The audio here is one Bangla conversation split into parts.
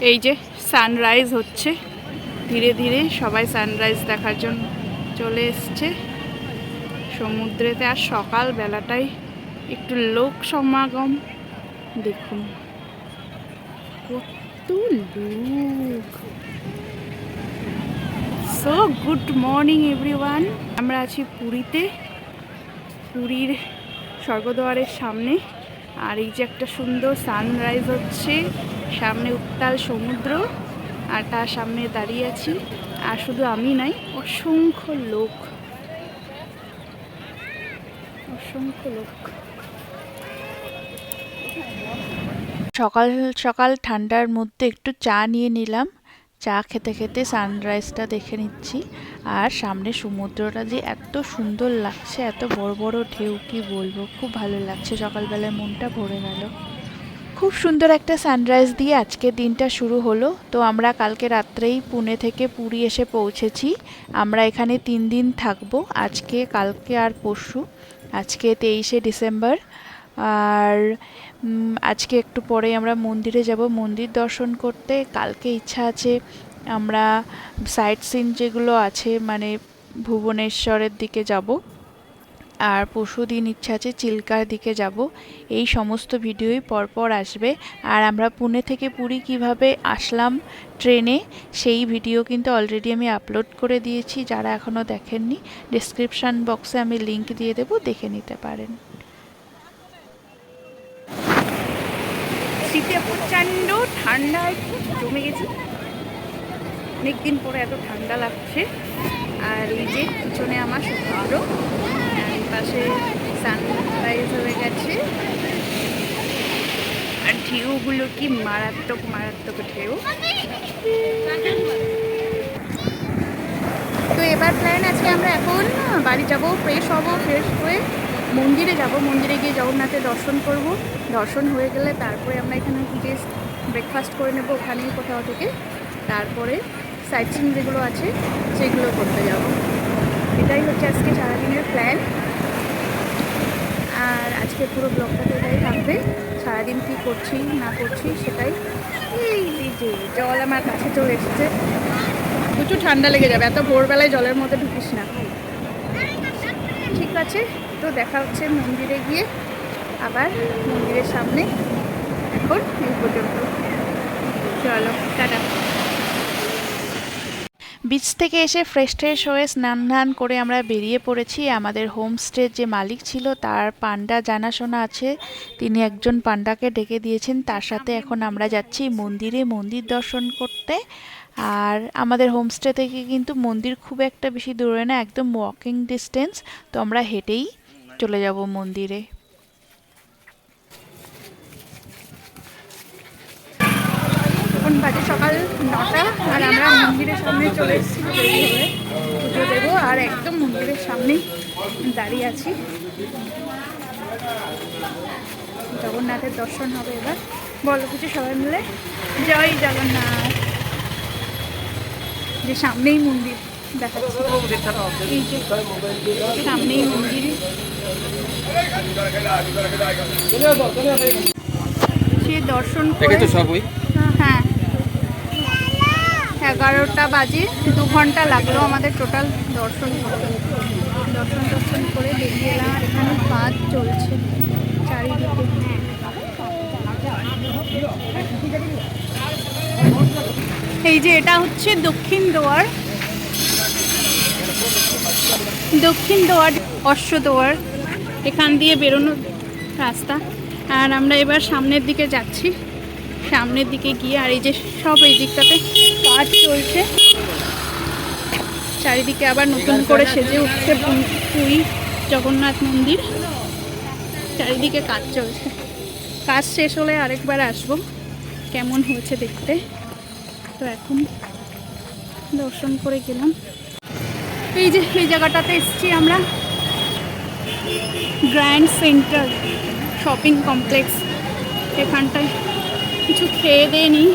এই যে সানরাইজ হচ্ছে। ধীরে ধীরে সবাই সানরাইজ দেখার জন্য চলে এসছে। সমুদ্রেতে আর সকাল বেলাটাই একটু লোক সমাগম। দেখুন, কত লোক। সো গুড মর্নিং এভরিওয়ান আমরা আছি পুরীতে, পুরীর স্বর্গদ্বারের সামনে। আর এই যে একটা সুন্দর সানরাইজ হচ্ছে। সামনে উত্তাল সমুদ্র, আর তার সামনে দাঁড়িয়ে আছি, আর শুধু আমি নাই অসংখ্য লোক। অসংখ্য লোক। সকাল সকাল ঠান্ডার মধ্যে একটু চা নিয়ে নিলাম। চা খেতে খেতে সানরাইজটা দেখে নিচ্ছি। আর সামনে সমুদ্রটা যে এত সুন্দর লাগছে, এত বড় বড় ঢেউ, কি বলব? খুব ভালো লাগছে। সকালবেলায় মনটা ভরে গেল। খুব সুন্দর একটা সানরাইজ দিয়ে আজকের দিনটা শুরু হলো। তো আমরা কালকে রাত্রেই পুনে থেকে পুরী এসে পৌঁছেছি। আমরা এখানে তিন দিন থাকব। আজকে, কালকে আর পরশু। আজকে তেইশে ডিসেম্বর। আর আজকে একটু পরে আমরা মন্দিরে যাব। মন্দির দর্শন করতে কালকে ইচ্ছা আছে। আমরা সাইট সিন যেগুলো আছে মানে ভুবনেশ্বরের দিকে যাব। আর পরশু দিন ইচ্ছা আছে চিল্কার দিকে যাব। এই সমস্ত ভিডিওই পরপর আসবে। আর আমরা পুনে থেকে পুরী কীভাবে আসলাম ট্রেনে, সেই ভিডিও কিন্তু অলরেডি আমি আপলোড করে দিয়েছি। যারা এখনও দেখেননি ডিসক্রিপশান বক্সে আমি লিংক দিয়ে দেবো, দেখে নিতে পারেন। শীতে প্রচণ্ড ঠান্ডায় জমে গেছি। অনেকদিন পরে এত ঠান্ডা লাগছে। আর এই যে পিছনে আমার সমুদ্র আর এই পাশে সানরাইজ হয়ে গেছে। আর ঢেউগুলো কি মারাত্মক মারাত্মক ঢেউ। তো এবার প্ল্যান আছে, আমরা এখন বাড়ি যাব ফ্রেশ হব ফ্রেশ হয়ে মন্দিরে যাব। মন্দিরে গিয়ে জগন্নাথের দর্শন করব। দর্শন হয়ে গেলে তারপরে আমরা এখানে গিয়ে ব্রেকফাস্ট করে নেব ওখানেই কোথাও থেকে। তারপরে সাইট সিন যেগুলো আছে, সেগুলো করতে যাব। এটাই হচ্ছে আজকে সারাদিনের প্ল্যান আর আজকে পুরো ব্লগটাতে এটাই থাকবে। সারাদিন কী করছি, না করছি সেটাই। এই যে, জল আমার কাছে চলে এসেছে। প্রচুর ঠান্ডা লেগে যাবে, এত ভোরবেলায় জলের মধ্যে ঢুকিস না। ঠিক আছে, তো দেখা হচ্ছে মন্দিরে গিয়ে, আবার মন্দিরের সামনে। এখন এই পর্যন্ত। চলো, টাটা। বিচ থেকে এসে ফ্রেশ ট্রেশ হয়ে স্নান ধান করে আমরা বেরিয়ে পড়েছি। আমাদের হোমস্টের যে মালিক ছিল, তার পান্ডা জানাশোনা আছে। তিনি একজন পান্ডাকে ডেকে দিয়েছেন। তার সাথে এখন আমরা যাচ্ছি মন্দিরে মন্দির দর্শন করতে। আর আমাদের হোমস্টে থেকে কিন্তু মন্দির খুব একটা বেশি দূরে না, একদম ওয়াকিং ডিস্টেন্স তো আমরা হেঁটেই চলে যাব মন্দিরে। এখন বাজে সকাল নটা আর আমরা মন্দিরের সামনে চলে এসেছি পুজো দেবো আর একদম মন্দিরের সামনেই দাঁড়িয়ে আছি। জগন্নাথের দর্শন হবে এবার। বলো কিছু সবাই মিলে। জয় জগন্নাথ। যে সামনেই মন্দির দেখাচ্ছি। এই যে সামনেই মন্দির। সে দর্শন করে দেখেছ সব ওই হ্যাঁ এগারোটা বাজে, দু ঘণ্টা লাগল আমাদের টোটাল দর্শন দর্শন দর্শন করে বেরিয়ে এলাম আর এখানে কাজ চলছে চারিদিকে। এই যে এটা হচ্ছে দক্ষিণ দুয়ার। দক্ষিণ দুয়ার, অশ্ব দুয়ার, এখান দিয়ে বেরোনোর রাস্তা। আর আমরা এবার সামনের দিকে যাচ্ছি। সামনের দিকে গিয়ে আর এই যে সব এই দিকটাতে কাজ চলছে। চারিদিকে আবার নতুন করে সেজে উঠছে পুরী জগন্নাথ মন্দির। চারিদিকে কাজ চলছে। কাজ শেষ হলে আরেকবার আসব। কেমন হয়েছে দেখতে? তো এখন দর্শন করে গেলাম। এই যে, এই জায়গাটাতে এসেছি আমরা। Grand centre shopping complex. এখানটায় কিছু খেয়ে দিয়ে নিই।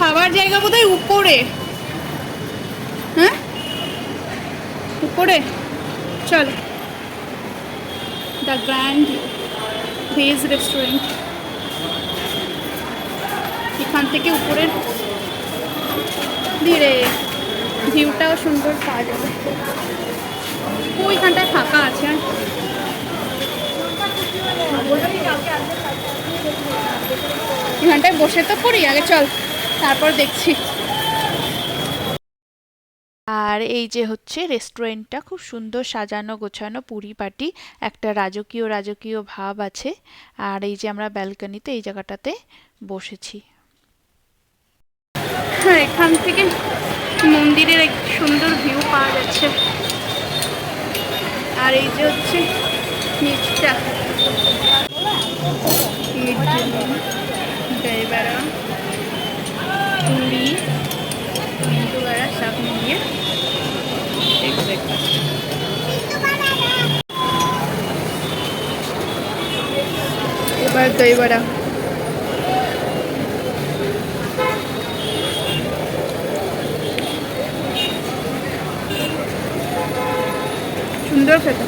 খাবার জায়গা বোধহয় উপরে। হ্যাঁ? উপরে? চল। দ্য গ্র্যান্ড ভেজ রেস্টুরেন্ট এখান থেকে উপরের ধীরে ভিউটাও সুন্দর পাওয়া যাবে। ওইখানটায় ফাঁকা আছে এখানটায় বসে তো পড়ি, আগে চল। তারপর দেখছি। আর এই যে হচ্ছে রেস্টুরেন্টটা খুব সুন্দর সাজানো গোছানো পরিপাটি একটা রাজকীয় রাজকীয় ভাব আছে। আর এই যে আমরা ব্যালকনিতে এই জায়গাটাতে বসেছি। হ্যাঁ এখান থেকে মন্দিরের এক সুন্দর ভিউ পাওয়া যাচ্ছে। আর এই যে হচ্ছে নিচটা। দইবড়া মিন্টু মেন্দুবড়া সব মিলিয়ে এবার দইবড়া সুন্দর খেতে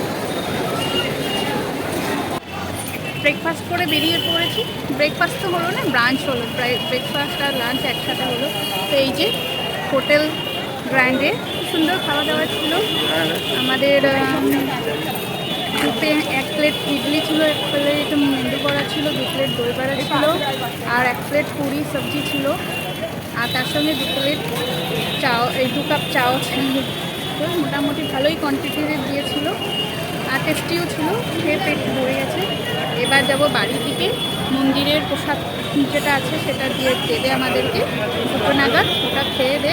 ব্রেকফাস্ট করে বেরিয়ে পড়েছি ব্রেকফাস্ট তো হলো না ব্রাঞ্চ হলো ব্রেকফাস্ট আর লাঞ্চ একসাথে হলো। তো এই যে হোটেল গ্র্যান্ডে সুন্দর খাওয়া দাওয়া ছিল। আমাদের আম, দু প্লে- এক প্লেট ইডলি ছিল এক প্লেট মেন্দু বড়া ছিল দু প্লেট দই বড়া ছিল আর এক প্লেট পুরি সবজি ছিল। আর তার সঙ্গে দু প্লেট চাও এই দু কাপ চাও ছিল। তো মোটামুটি ভালোই কোয়ান্টিটিতে দিয়েছিল। আর টেস্টিও ছিল খেয়ে পেট ভরে গেছে। এবার যাব বাড়ির দিকে। মন্দিরের প্রসাদ যেটা আছে সেটা দিয়ে দেবে আমাদেরকে। দুটো নাগাদ ওটা খেয়ে দে,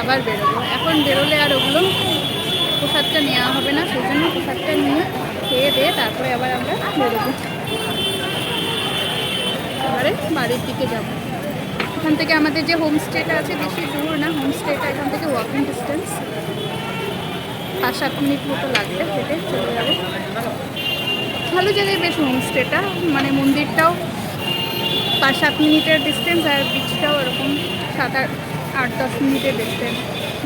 আবার বেরোবো। এখন বেরোলে আর ওগুলো প্রসাদটা নেওয়া হবে না, সেই জন্য প্রসাদটা নিয়ে খেয়ে দিয়ে তারপরে আবার আমরা বেরোবো। এবারে বাড়ির দিকে যাব। এখান থেকে আমাদের যে হোমস্টেটা আছে, বেশি দূর না, হোমস্টেটা এখান থেকে ওয়াকিং ডিস্টেন্স পাঁচ সাত মিনিট মতো লাগবে হেঁটে চলে যাবে। ভালো জায়গায় বেশ হোমস্টেটা মানে মন্দিরটাও পাঁচ সাত মিনিটের ডিস্টেন্স আর বিচটাও এরকম সাত আট আট দশ মিনিটের ডিস্টেন্স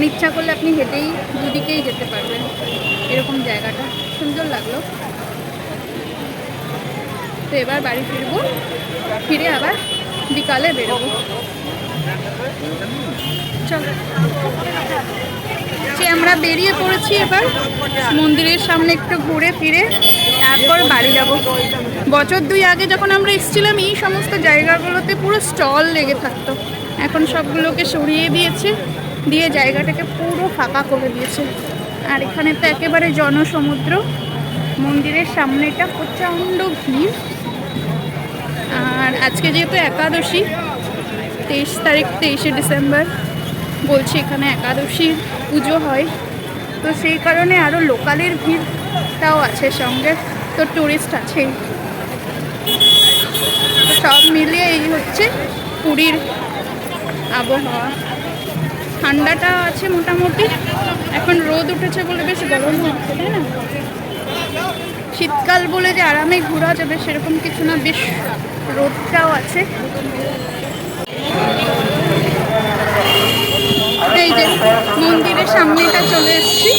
ইচ্ছা করলে আপনি হেঁটেই দুদিকেই যেতে পারবেন এরকম জায়গাটা। সুন্দর লাগল। তো এবার বাড়ি ফিরবো। ফিরে আবার বিকালে বেরোবো। চলো। যে আমরা বেরিয়ে পড়েছি এবার, মন্দিরের সামনে একটু ঘুরে ফিরে, তারপর বাড়ি যাব। বছর দুই আগে যখন আমরা এসেছিলাম, এই সমস্ত জায়গাগুলোতে পুরো স্টল লেগে থাকতো। এখন সবগুলোকে সরিয়ে দিয়েছে, দিয়ে জায়গাটাকে পুরো ফাঁকা করে দিয়েছে। আর এখানে তো একেবারে জনসমুদ্র। মন্দিরের সামনেটা প্রচণ্ড ভিড়। আর আজকে যেহেতু একাদশী, তেইশ তারিখ, তেইশে ডিসেম্বর, বলছি এখানে একাদশীর পুজো হয়। তো সেই কারণে আরও লোকালের ভিড়টাও আছে সঙ্গে। তো টুরিস্ট আছেই সব মিলিয়ে এই হচ্ছে পুরীর আবহাওয়া। ঠান্ডাটা আছে মোটামুটি। এখন রোদ উঠেছে বলে বেশ গরম হচ্ছে, তাই না? শীতকাল বলে যে আরামে ঘোরা যাবে সেরকম কিছু না, বেশ রোদটাও আছে। এই যে মন্দিরের সামনেটা চলে এসেছি।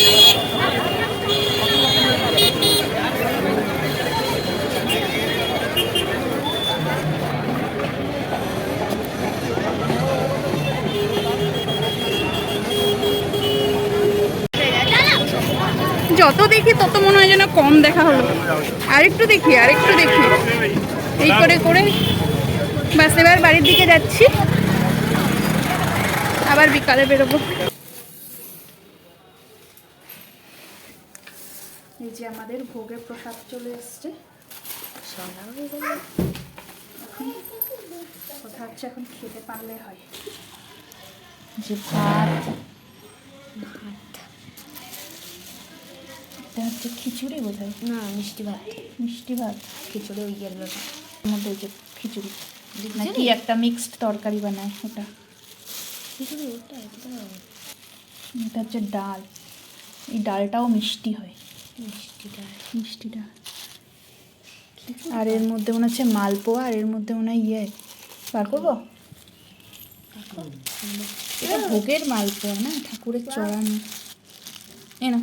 যত দেখি তত মনে হয় যেন কম দেখা হলো। আরেকটু দেখি আরেকটু দেখি। এই করে করে। বাস, এবার বাড়ির দিকে যাচ্ছি। আবার বিকালে বেরোবো। এই যে আমাদের ভোগের প্রসাদ চলে এসছে। কথা হচ্ছে এখন খেতে পারলে হয়। যে ভাত এটা হচ্ছে খিচুড়ি বোধহয়। না মিষ্টি ভাত। মিষ্টি ভাত। খিচুড়ি ওই এর মধ্যে যে খিচুড়ি। নাকি একটা মিক্সড তরকারি বানায় ওটা। খিচুড়ি ওটা এটা হচ্ছে ডাল। এই ডালটাও মিষ্টি হয়। মিষ্টিটা মিষ্টি ডাল। আর এর মধ্যে মনে হচ্ছে মালপোয়া আর এর মধ্যে মনে হয় ইয়ে। বার করব? এটা ভোগের মালপোয়া না? ঠাকুরের চড়ানো। এ না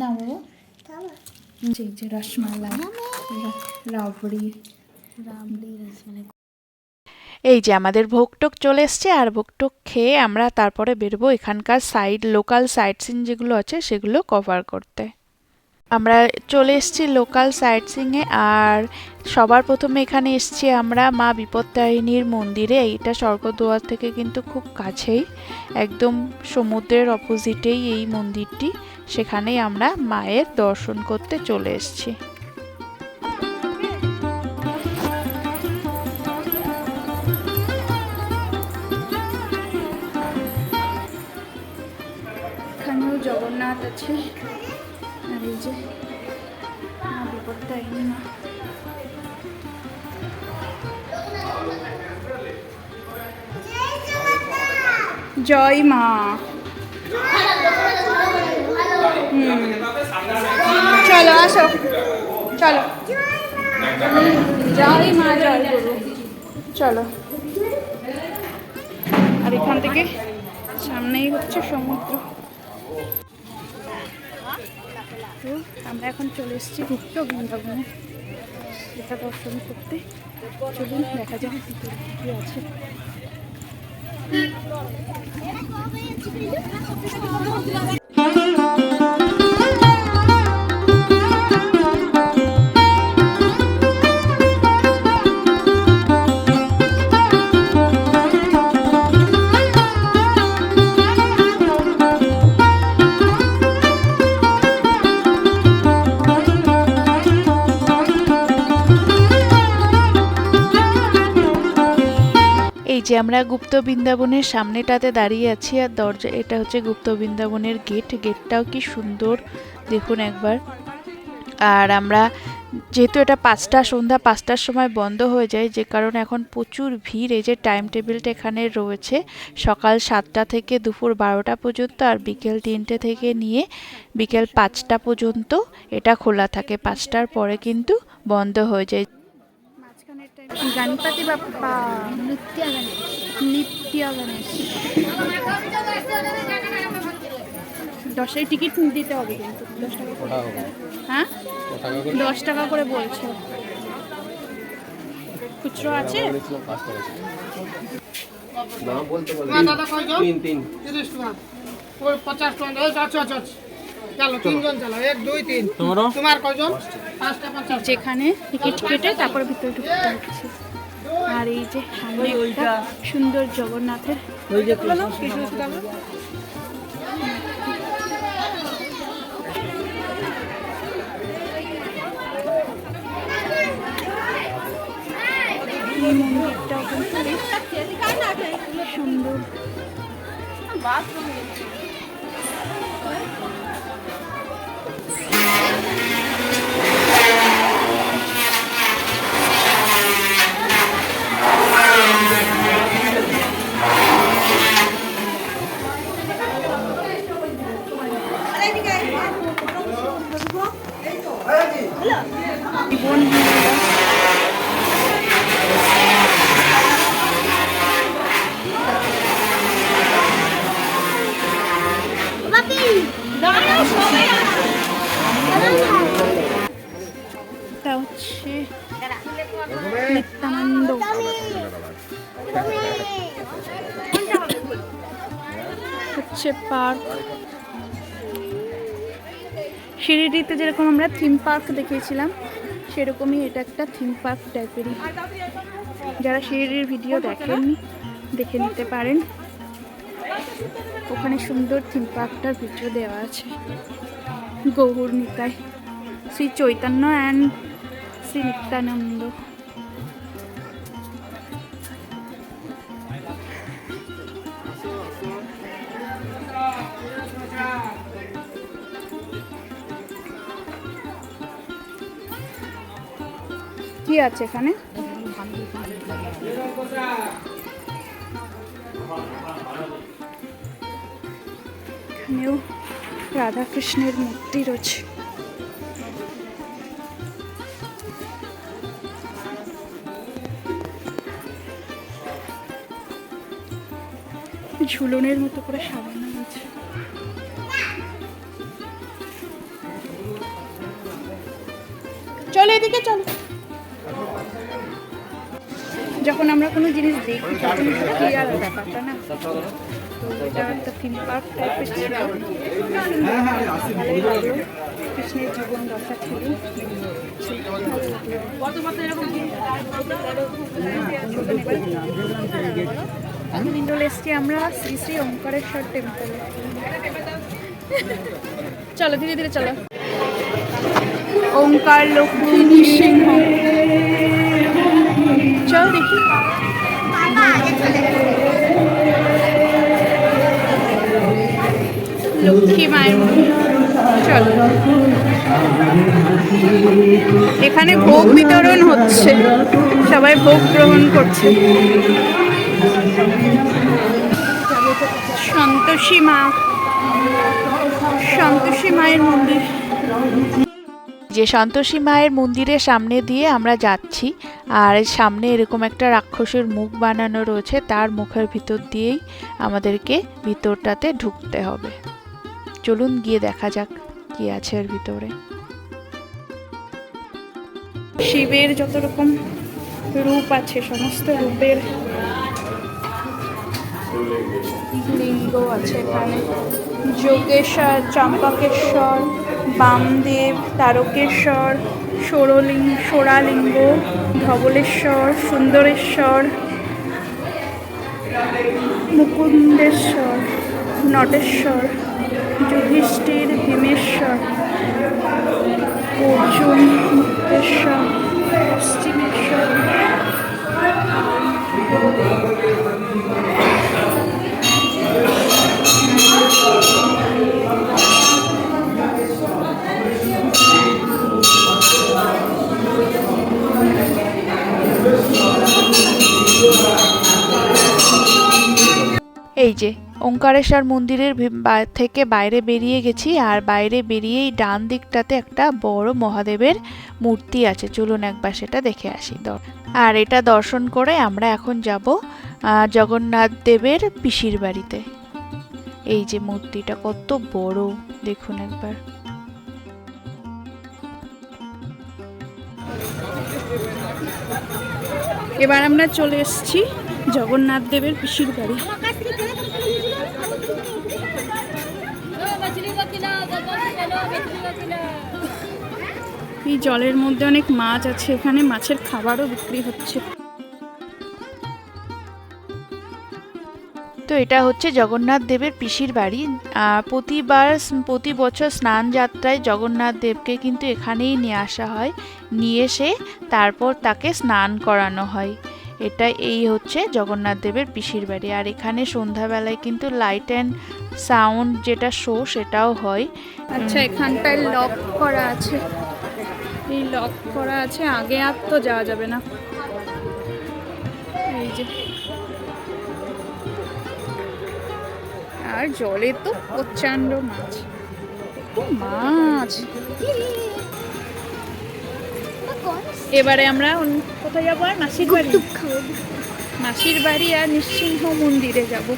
না বাবু। যে যে রসমালাই রাবড়ি। রাবড়ি রসমালাই। এই যে আমাদের ভোগটোক চলে এসছে আর ভোগটোক খেয়ে আমরা তারপরে বেরবো এখানকার সাইড লোকাল সাইট সিন যেগুলো আছে সেগুলো কভার করতে। আমরা চলে এসেছি লোকাল সাইট সিংয়ে আর সবার প্রথমে এখানে এসেছি আমরা মা বিপত্তারিণীর মন্দিরে। এইটা স্বর্গদুয়ার থেকে কিন্তু খুব কাছেই। একদম সমুদ্রের অপোজিটেই এই মন্দিরটি। সেখানেই আমরা মায়ের দর্শন করতে চলে এসেছি। জগন্নাথ আছে। আর এই যে, মা বিপত্তারিণী জয় মা। চলো, আসো। চলো। জয় মা, জয় চলো। আর এখান থেকে সামনেই হচ্ছে সমুদ্র। তো আমরা এখন চলে এসেছি গুপ্ত বৃন্দাবনে। এটা দর্শন করতে। চলুন, দেখা যাক ভিতরে কী আছে। এই যে আমরা গুপ্ত বৃন্দাবনের সামনেটাতে দাঁড়িয়ে আছি আর দরজা, এটা হচ্ছে গুপ্ত বৃন্দাবনের গেট গেটটাও কি সুন্দর, দেখুন একবার। আর আমরা যেহেতু এটা পাঁচটা, সন্ধ্যা পাঁচটার সময় বন্ধ হয়ে যায়, যে কারণে এখন প্রচুর ভিড়। এই যে টাইম টেবিলটা এখানে রয়েছে, সকাল সাতটা থেকে দুপুর বারোটা পর্যন্ত আর বিকেল তিনটে থেকে নিয়ে বিকেল পাঁচটা পর্যন্ত এটা খোলা থাকে। পাঁচটার পরে কিন্তু বন্ধ হয়ে যায়। গণপতি বাপ্পা নিত্য গণেশ। নিত্য গণেশ। দশের টিকিট দিতে হবে কিন্তু দশ টাকা করে। হ্যাঁ? দশ টাকা করে? বলছে। খুচরো আছে? তিন তিন। তিরিশ টাকা। ওই পঞ্চাশ টাকা। এই আচ্ছা আচ্ছা আচ্ছা। চলো তিনজন চলো। এক দুই তিন। তোমারও? তোমার পঞ্চাশ যেখানে টিকিট কেটে তারপরে ভিতরে ঢুকতে হচ্ছে আর এই যে সামনে সুন্দর জগন্নাথের ওই মন্দিরটাও কিন্তু সুন্দর। হচ্ছে পার্ক শিরিডিতে যেরকম আমরা থিম পার্ক দেখিয়েছিলাম, সেরকমই এটা একটা থিম পার্ক টাইপেরই যারা শিরিডির ভিডিও দেখেননি দেখে নিতে পারেন। ওখানে সুন্দর থিম পার্কটার ভিডিও দেওয়া আছে। গৌর নিতাই, শ্রী চৈতন্য অ্যান্ড শ্রী নিত্যানন্দ। কি আছে এখানে? এখানেও রাধাকৃষ্ণের মূর্তি রয়েছে। ঝুলনের মতো করে সাজানো হয়েছে। চলো এদিকে চলো। যখন আমরা কোনো জিনিস দেখি তখন সেটা ক্লিয়ার ব্যাপারটা না? তো এটা একটা থিম পার্ক টাইপের ছিল। কৃষ্ণের জীবন দশা ছিল। এসছি আমরা শ্রী শ্রী ওঙ্কারেশ্বর টেম্পলে চলো ধীরে ধীরে চলো। ওঙ্কার লক্ষ্মী নৃসিংহ চল দেখি। লক্ষ্মী মায়ের। চলো। এখানে ভোগ বিতরণ হচ্ছে। সবাই ভোগ গ্রহণ করছে। সন্তোষী মা। সন্তোষী মায়ের মন্দির। যে সন্তোষী মায়ের মন্দিরের সামনে দিয়ে আমরা যাচ্ছি, আর সামনে এরকম একটা রাক্ষসের মুখ বানানো রয়েছে, তার মুখের ভিতর দিয়েই আমাদেরকে ভিতরটাতে ঢুকতে হবে। চলুন গিয়ে দেখা যাক কি আছে এর ভিতরে। শিবের যত রকম রূপ আছে, সমস্ত রূপের লিঙ্গ আছে এখানে। যোগেশ্বর চম্পকেশ্বর বামদেব তারকেশ্বর ষোড়লিঙ্গ ষোড়ালিঙ্গ ধবলেশ্বর সুন্দরেশ্বর মুকুন্দেশ্বর নটেশ্বর যুধিষ্ঠির ভীমেশ্বর অর্জুন মুক্তেশ্বর। ওঙ্কারেশ্বর মন্দিরের থেকে বাইরে বেরিয়ে গেছি আর বাইরে বেরিয়েই ডান দিকটাতে একটা বড় মহাদেবের মূর্তি আছে। চলুন একবার সেটা দেখে আসি। আর এটা দর্শন করে আমরা এখন যাব জগন্নাথ দেবের পিসির বাড়িতে। এই যে মূর্তিটা কত বড়, দেখুন একবার। এবার আমরা চলে এসেছি জগন্নাথ দেবের পিসির বাড়ি। এই জলের মধ্যে অনেক মাছ আছে এখানে মাছের খাবারও বিক্রি হচ্ছে। তো এটা হচ্ছে জগন্নাথ দেবের পিসির বাড়ি। প্রতিবার প্রতি বছর স্নান যাত্রায় জগন্নাথ দেবকে কিন্তু এখানেই নিয়ে আসা হয়। নিয়ে এসে তারপর তাকে স্নান করানো হয়। এটা এই হচ্ছে জগন্নাথ দেবের পিসির বাড়ি। আর এখানে সন্ধ্যাবেলায় কিন্তু লাইট অ্যান্ড সাউন্ড যেটা শো সেটাও হয়। আচ্ছা এখানটায় লক করা আছে। এই লক করা আছে আগে আর তো যাওয়া যাবে না। এই যে। আর জলে তো প্রচণ্ড মাছ। মাছ। এবারে আমরা কোথায় যাব আর? মাসির বাড়ি? মাসির বাড়ি আর নৃসিংহ মন্দিরে যাব।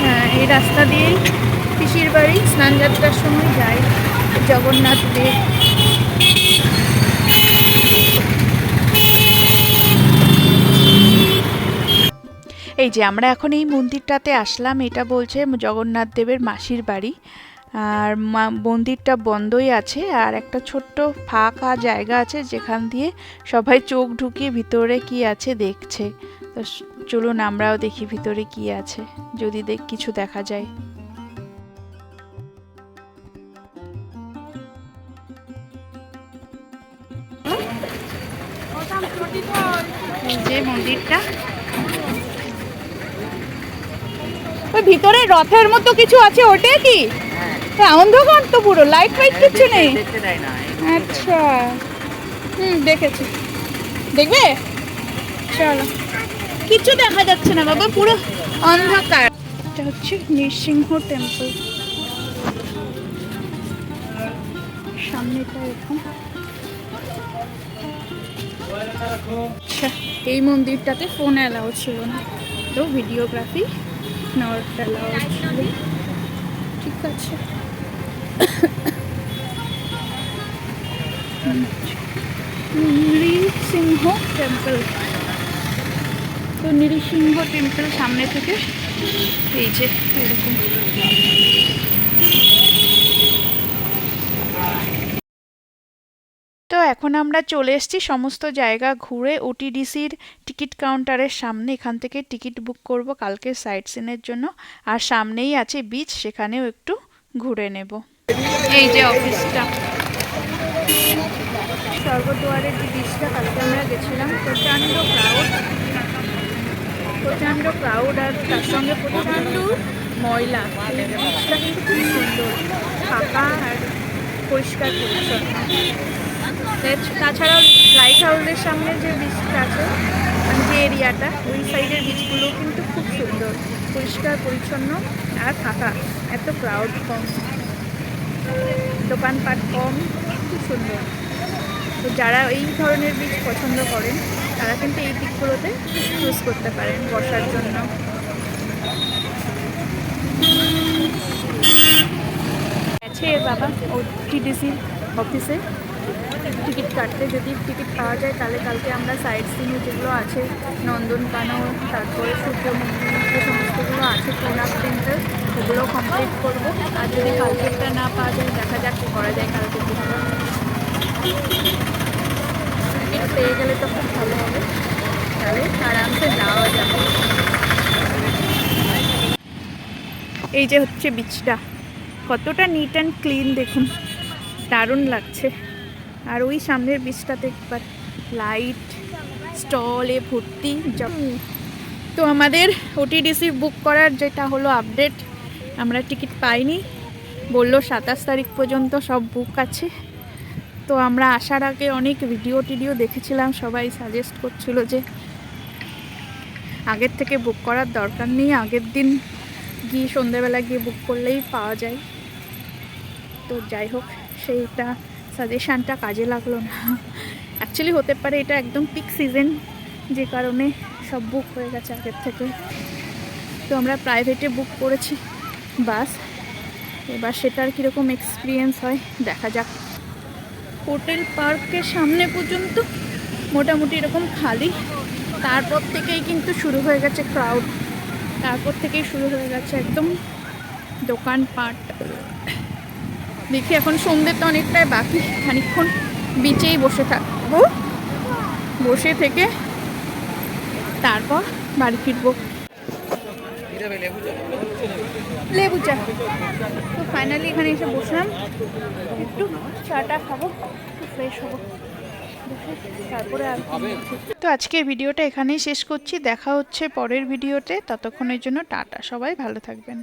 হ্যাঁ এই রাস্তা দিয়েই বাড়ি স্নান যাত্রার সময় যাই জগন্নাথ দেব। এই যে আমরা এখন এই মন্দিরটাতে আসলাম, এটা বলছে জগন্নাথ দেবের মাসির বাড়ি। আর মন্দিরটা বন্ধই আছে আর একটা ছোট্ট ফাঁকা জায়গা আছে যেখান দিয়ে সবাই চোখ ঢুকিয়ে ভিতরে কি আছে দেখছে। তো চলুন আমরাও দেখি ভিতরে কি আছে, যদি দেখ, কিছু দেখা যায়। যে মন্দিরটা। ওই ভিতরে রথের মতো কিছু আছে ওটা কি? হ্যাঁ। অন্ধকার তো পুরো লাইট ফাইট কিছু নেই। আচ্ছা। হুম দেখেছি। দেখবে? চলো। কিছু দেখা যাচ্ছে না বাবা পুরো অন্ধকার। এটা হচ্ছে নৃসিংহ টেম্পল সামনেটা এরকম। আচ্ছা এই মন্দিরটাতে ফোন অ্যালাউ ছিল না। তো ভিডিওগ্রাফি অ্যালাউ ঠিক আছে। নৃসিংহ টেম্পল তো নৃসিংহ টেম্পল সামনে থেকে, এই যে, এরকম। এখন আমরা চলে এসেছি সমস্ত জায়গা ঘুরে ওটিডিসির টিকিট কাউন্টারের সামনে। এখান থেকে টিকিট বুক করব কালকে সাইট সিনের জন্য। আর সামনেই আছে বিচ সেখানেও একটু ঘুরে নেব। এই যে অফিসটা। স্বর্গদুয়ারের যে বীজটা কালকে আমরা গেছিলাম, প্রচণ্ড ক্রাউড প্রচণ্ড ক্রাউড আর তার সঙ্গে প্রচণ্ড ময়লা। বীজটা কিন্তু খুব সুন্দর। ফাঁকা আর পরিষ্কার পরিচ্ছন্ন। তাছাড়াও লাইট হাউসের সামনে যে বীজটা আছে মানে যে এরিয়াটা ওই সাইডের বীজগুলো কিন্তু খুব সুন্দর, পরিষ্কার, পরিচ্ছন্ন আর ফাঁকা, এত ক্রাউড কম। দোকানপাট কম, খুব সুন্দর। তো যারা এই ধরনের বীজ পছন্দ করেন, তারা কিন্তু এই দিকগুলোতে চুজ করতে পারেন বসার জন্য। আছে বাবা ও টিডিসির অফিসে টিকিট কাটতে যদি টিকিট পাওয়া যায়, তাহলে কালকে আমরা সাইড সিনে যেগুলো আছে, নন্দনকানন, তারপরে সূর্য মন্দির যে সমস্তগুলো আছে কোনাক সেন্টার ওগুলো কমপ্লিট করব। আর যদি কালকেরটা না পাওয়া যায়, দেখা যাক করা যায় কালকে টিকিট পেয়ে গেলে তো খুব ভালো হবে। তাহলে আরামসে যাওয়া যাবে। এই যে হচ্ছে বিচটা কতটা নিট অ্যান্ড ক্লিন দেখুন। দারুণ লাগছে। আর ওই সামনের বিচটাতে একবার লাইট স্টলে ভর্তি তো আমাদের ওটিডিসি বুক করার যেটা হলো আপডেট আমরা টিকিট পাইনি। বলল সাতাশ তারিখ পর্যন্ত সব বুক আছে। তো আমরা আসার আগে অনেক ভিডিও টিডিও দেখেছিলাম, সবাই সাজেস্ট করছিল যে আগের থেকে বুক করার দরকার নেই, আগের দিন গিয়ে সন্ধেবেলা গিয়ে বুক করলেই পাওয়া যায়। তো যাই হোক, সেইটা সাজেশানটা কাজে লাগল না। অ্যাকচুয়ালি হতে পারে এটা একদম পিক সিজন যে কারণে সব বুক হয়ে গেছে আগের থেকে। তো আমরা প্রাইভেটে বুক করেছি, বাস। এবার সেটার কীরকম এক্সপিরিয়েন্স হয়, দেখা যাক। হোটেল পার্কের সামনে পর্যন্ত মোটামুটি এরকম খালি। তারপর থেকেই কিন্তু শুরু হয়ে গেছে ক্রাউড তারপর থেকেই শুরু হয়ে গেছে একদম দোকানপাট। দেখি এখন সন্ধ্যে তো অনেকটাই বাকি, খানিকক্ষণ বিচেই বসে থাকব। বসে থেকে তারপর বাড়ি ফিরবো। লেবু চা। তো ফাইনালি এখানে এসে বসলাম। একটু চাটা খাব ফ্রেশ হব। তো আজকের ভিডিওটা এখানেই শেষ করছি। দেখা হচ্ছে পরের ভিডিওতে। ততক্ষণের জন্য টাটা সবাই, ভালো থাকবেন।